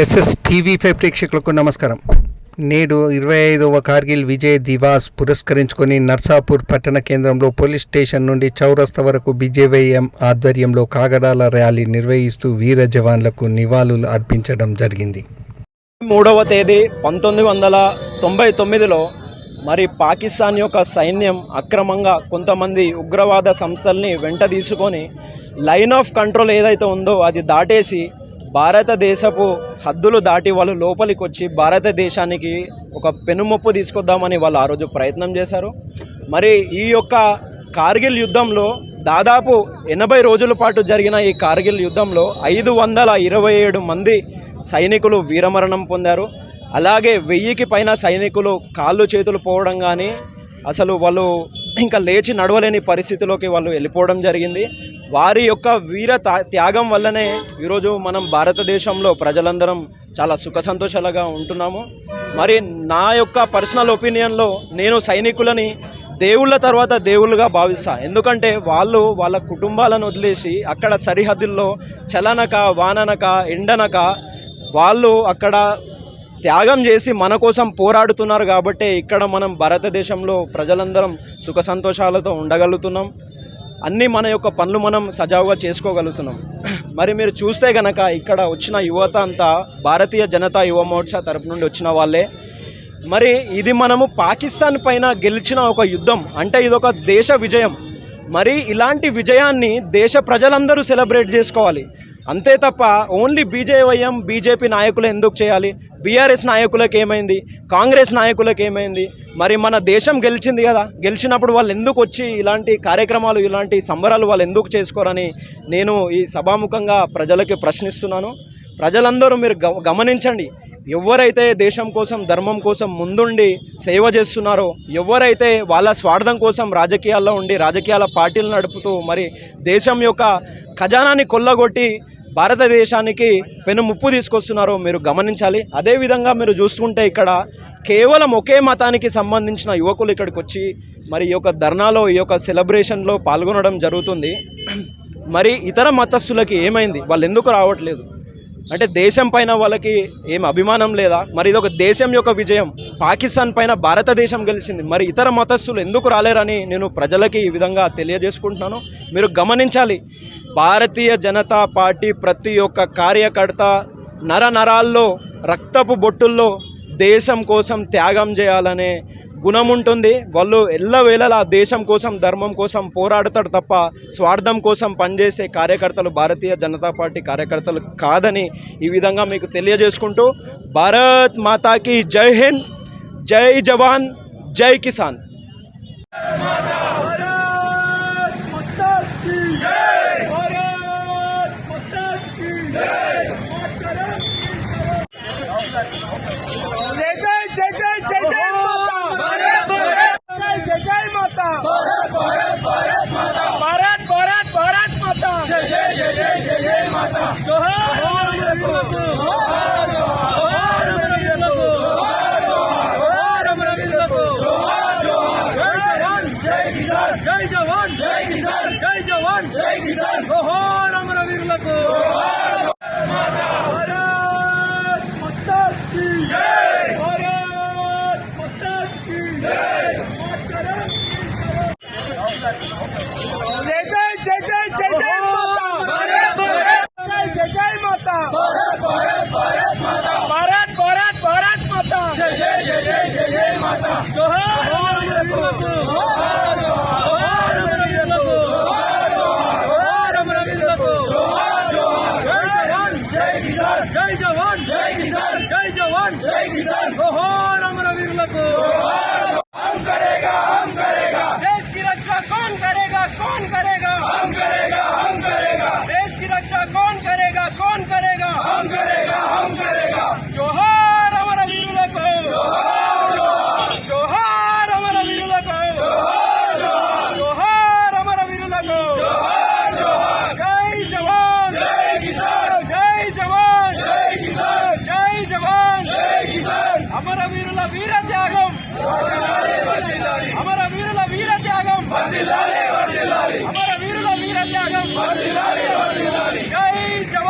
SS TV five ప్రేక్షకులకు నమస్కారం. నేడు ఇరవై ఐదవ కార్గిల్ విజయ్ దివాస్ పురస్కరించుకొని నర్సాపూర్ పట్టణ కేంద్రంలో పోలీస్ స్టేషన్ నుండి చౌరస్తా వరకు బీజేవైఎం ఆధ్వర్యంలో కాగడాల ర్యాలీ నిర్వహిస్తూ వీర జవాన్లకు నివాళులు అర్పించడం జరిగింది. మూడవ తేదీ పంతొమ్మిది వందల తొంభై తొమ్మిదిలో మరి పాకిస్తాన్ యొక్క సైన్యం అక్రమంగా కొంతమంది ఉగ్రవాద సంస్థల్ని వెంట తీసుకొని లైన్ ఆఫ్ కంట్రోల్ ఏదైతే ఉందో అది దాటేసి భారతదేశపు హద్దులు దాటి వాళ్ళు లోపలికి వచ్చి భారతదేశానికి ఒక పెనుమొప్పు తీసుకొద్దామని వాళ్ళు ఆ రోజు ప్రయత్నం చేశారు. మరి ఈ యొక్క కార్గిల్ యుద్ధంలో దాదాపు ఎనభై రోజుల పాటు జరిగిన ఈ కార్గిల్ యుద్ధంలో ఐదు వందల ఇరవై ఏడు మంది సైనికులు వీరమరణం పొందారు. అలాగే వెయ్యికి పైన సైనికులు కాళ్ళు చేతులు పోవడం కానీ అసలు వాళ్ళు ఇంకా లేచి నడవలేని పరిస్థితిలోకి వాళ్ళు వెళ్ళిపోవడం జరిగింది. వారి యొక్క వీర త్యాగం వల్లనే ఈరోజు మనం భారతదేశంలో ప్రజలందరం చాలా సుఖ సంతోషాలుగా ఉంటున్నాము. మరి నా యొక్క పర్సనల్ ఒపీనియన్లో నేను సైనికులని దేవుళ్ళ తర్వాత దేవుళ్ళుగా భావిస్తా. ఎందుకంటే వాళ్ళు వాళ్ళ కుటుంబాలను వదిలేసి అక్కడ సరిహద్దుల్లో చలనక వాననక ఎండనక వాళ్ళు అక్కడ త్యాగం చేసి మన కోసం పోరాడుతున్నారు కాబట్టే ఇక్కడ మనం భారతదేశంలో ప్రజలందరం సుఖ సంతోషాలతో ఉండగలుగుతున్నాం. అన్నీ మన యొక్క పనులు మనం సజావుగా చేసుకోగలుగుతున్నాం. మరి మీరు చూస్తే గనక ఇక్కడ వచ్చిన యువత అంతా భారతీయ జనతా యువ మోర్చా తరపు నుండి వచ్చిన వాళ్ళే. మరి ఇది మనము పాకిస్తాన్ పైన గెలిచిన ఒక యుద్ధం. అంటే ఇది ఒక దేశ విజయం. మరి ఇలాంటి విజయాన్ని దేశ ప్రజలందరూ సెలబ్రేట్ చేసుకోవాలి. అంతే తప్ప ఓన్లీ బీజేవైఎం బీజేపీ నాయకులు ఎందుకు చేయాలి? బీఆర్ఎస్ నాయకులకు ఏమైంది కాంగ్రెస్ నాయకులకు ఏమైంది మరి మన దేశం గెలిచింది కదా. గెలిచినప్పుడు వాళ్ళు ఎందుకు వచ్చి ఇలాంటి కార్యక్రమాలు ఇలాంటి సంబరాలు వాళ్ళు ఎందుకు చేసుకోరని నేను ఈ సభాముఖంగా ప్రజలకి ప్రశ్నిస్తున్నాను. ప్రజలందరూ మీరు గ- గమనించండి. ఎవరైతే దేశం కోసం ధర్మం కోసం ముందుండి సేవ చేస్తున్నారో ఎవరైతే వాళ్ళ స్వార్థం కోసం రాజకీయాల్లో ఉండి రాజకీయాల పార్టీలు నడుపుతూ మరి దేశం యొక్క ఖజానాన్ని కొల్లగొట్టి భారతదేశానికి పెను ముప్పు తీసుకొస్తున్నారో మీరు గమనించాలి. అదేవిధంగా మీరు చూసుకుంటే ఇక్కడ కేవలం ఒకే మతానికి సంబంధించిన యువకులు ఇక్కడికి వచ్చి మరి ఈ యొక్క ధర్నాలో ఈ యొక్క సెలబ్రేషన్లో పాల్గొనడం జరుగుతుంది. మరి ఇతర మతస్థులకి ఏమైంది? వాళ్ళు ఎందుకు రావట్లేదు? అంటే దేశం పైన వాళ్ళకి ఏం అభిమానం లేదా? మరి ఇది ఒక దేశం యొక్క విజయం. పాకిస్తాన్ పైన భారతదేశం గెలిచింది. మరి ఇతర మతస్థులు ఎందుకు రాలేరని నేను ప్రజలకి ఈ విధంగా తెలియజేసుకుంటున్నాను. మీరు గమనించాలి భారతీయ జనతా పార్టీ ప్రతి ఒక్క కార్యకర్త నర నరాల్లో రక్తపు బొట్టుల్లో దేశం కోసం త్యాగం చేయాలనే గుణం ఉంటుంది వాళ్ళు ఎల్లవేళలా దేశం కోసం ధర్మం కోసం పోరాడతాడు తప్ప స్వార్థం కోసం పనిచేసే కార్యకర్తలు భారతీయ జనతా పార్టీ కార్యకర్తలు కాదని ఈ విధంగా మీకు తెలియజేసుకుంటూ భారత్ మాతాకి జై హింద్ జై జవాన్ జై కిసాన్. జయ జయ జయ జయ జయ మాత జోహార్ Go ahead. అమర వీరుల వీర త్యాగం అమర వీరుల వీర త్యాగం జై జవాన్.